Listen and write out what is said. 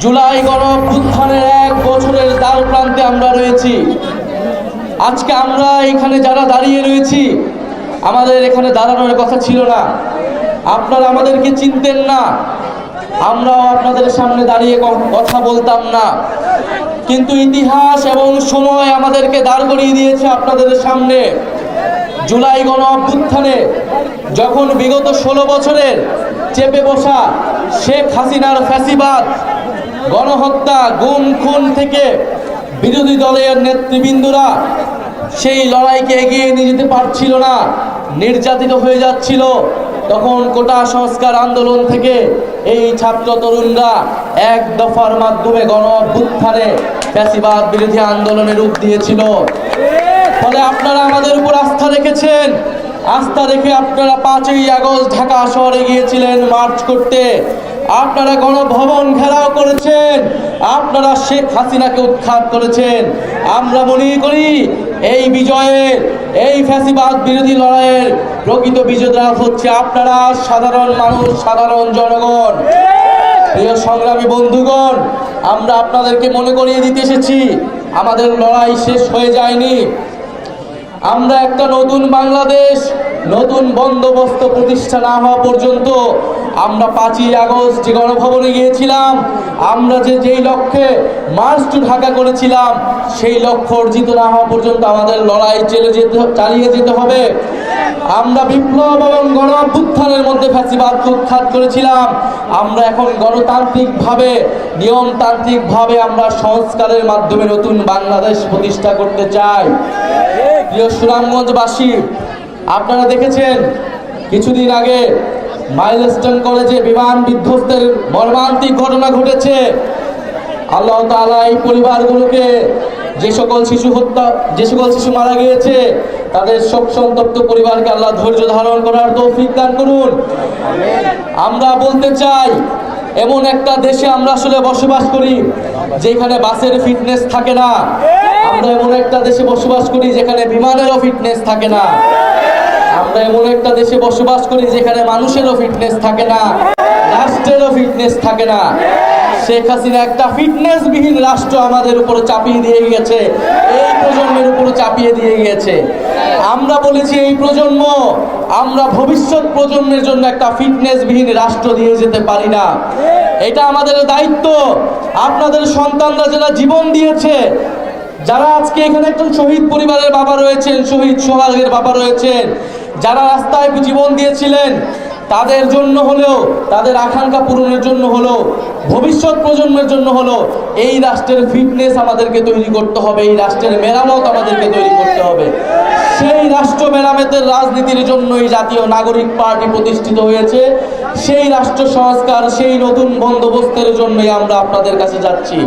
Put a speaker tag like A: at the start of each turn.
A: জুলাই গণঅভ্যুত্থানের এক বছরের দ্বার প্রান্তে আমরা রয়েছি। আজকে আমরা এখানে যারা দাঁড়িয়ে রয়েছি, আমাদের এখানে দাঁড়ানোর কথা ছিল না। আপনারা আমাদেরকে চিনতেন না। আমরাও আপনাদের সামনে দাঁড়িয়ে কথা বলতাম না। কিন্তু ইতিহাস এবং সময় আমাদেরকে দাঁড় করিয়ে দিয়েছে আপনাদের সামনে। জুলাই গণ অভ্যুত্থানে যখন বিগত ষোলো বছরের চেপে বসা শেখ হাসিনার ফ্যাসিবাদ গণহত্যা, গুম, খুন থেকে বিরোধী দলের নেতৃবৃন্দরা সেই লড়াইকে এগিয়ে নিয়ে যেতে পারছিল না। নির্যাতিত হয়ে যাচ্ছিল। তখন কোটা সংস্কার আন্দোলন থেকে এই ছাত্র তরুণরা এক দফার মাধ্যমে গণ অভ্যুত্থানে ফ্যাসিবাদ বিরোধী আন্দোলনে রূপ দিয়েছিল। ফলে আপনারা আমাদের উপর আস্থা রেখেছেন। আস্থা রেখে আপনারা পাঁচই আগস্ট ঢাকা শহরে গিয়েছিলেন মার্চ করতে। আপনারা গণভবন ঘেরাও করেছেন, আপনারা শেখ হাসিনাকে উৎখাত করেছেন। আমরা মনে করি, এই বিজয়ের এই ফ্যাসিবাদ বিরোধী লড়াইয়ের প্রকৃত বিজয়রা হচ্ছে আপনারা সাধারণ মানুষ, সাধারণ জনগণ। প্রিয় সংগ্রামী বন্ধুগণ, আমরা আপনাদেরকে মনে করিয়ে দিতে এসেছি, আমাদের লড়াই শেষ হয়ে যায়নি। আমরা একটা নতুন বাংলাদেশ, নতুন বন্দোবস্ত প্রতিষ্ঠা না হওয়া পর্যন্ত আমরা পাঁচই আগস্ট যে গণভবনে গিয়েছিলাম, আমরা যে যেই লক্ষ্যে মার্চ টু ঢাকা করেছিলাম, সেই লক্ষ্য অর্জিত না হওয়া পর্যন্ত আমাদের লড়াই চলে যেতে, চালিয়ে যেতে হবে। আমরা বিপ্লব এবং গণ অভ্যুত্থানের মধ্যে ফ্যাসিবাদ উৎখাত করেছিলাম। আমরা এখন গণতান্ত্রিকভাবে, নিয়মতান্ত্রিকভাবে আমরা সংস্কারের মাধ্যমে নতুন বাংলাদেশ প্রতিষ্ঠা করতে চাই। প্রিয় সুনামগঞ্জবাসী, আপনারা দেখেছেন, কিছুদিন আগে মাইলস্টোন কলেজে বিমান বিধ্বস্তের মর্মান্তিক ঘটনা ঘটেছে। আল্লাহ তাআলা এই পরিবারগুলোকে যে সকল শিশু হত্যা, যে সকল শিশু মারা গিয়েছে, তাদের শোক সন্তপ্ত পরিবারকে আল্লাহ ধৈর্য ধারণ করার তৌফিক দান করুন। আমরা বলতে চাই, এমন একটা দেশে আমরা আসলে বসবাস করি, যেখানে বাসের ফিটনেস থাকে না। আমরা এমন একটা দেশে বসবাস করি যেখানে বিমানেরও ফিটনেস থাকে না। আমরা এমন একটা দেশে বসবাস করি যেখানে মানুষেরও ফিটনেস থাকে না, রাষ্ট্রেরও ফিটনেস থাকে না। শেখ হাসিনা একটা ফিটনেস বিহীন রাষ্ট্র আমাদের উপরে চাপিয়ে দিয়ে গিয়েছে, এই প্রজন্মের উপরে চাপিয়ে দিয়ে গিয়েছে। আমরা বলেছি এই প্রজন্ম, আমরা ভবিষ্যৎ প্রজন্মের জন্য একটা ফিটনেস বিহীন রাষ্ট্র দিয়ে যেতে পারি না। এটা আমাদের দায়িত্ব। আপনাদের সন্তানরা যারা জীবন দিয়েছে যারা আজকে এখানে একজন শহীদ পরিবারের বাবা রয়েছেন, শহীদ সোহাগের বাবা রয়েছেন, যারা রাস্তায় জীবন দিয়েছিলেন, তাদের জন্য হলেও, তাদের আকাঙ্ক্ষা পূরণের জন্য হলো ভবিষ্যৎ প্রজন্মের জন্য হলো এই রাষ্ট্রের ফিটনেস আমাদেরকে তৈরি করতে হবে, এই রাষ্ট্রের মেরামত আমাদেরকে তৈরি করতে হবে। সেই রাষ্ট্র মেরামতের রাজনীতির জন্যই জাতীয় নাগরিক পার্টি প্রতিষ্ঠিত হয়েছে, সেই রাষ্ট্র সংস্কার, সেই নতুন বন্দোবস্তের জন্যই আমরা আপনাদের কাছে যাচ্ছি।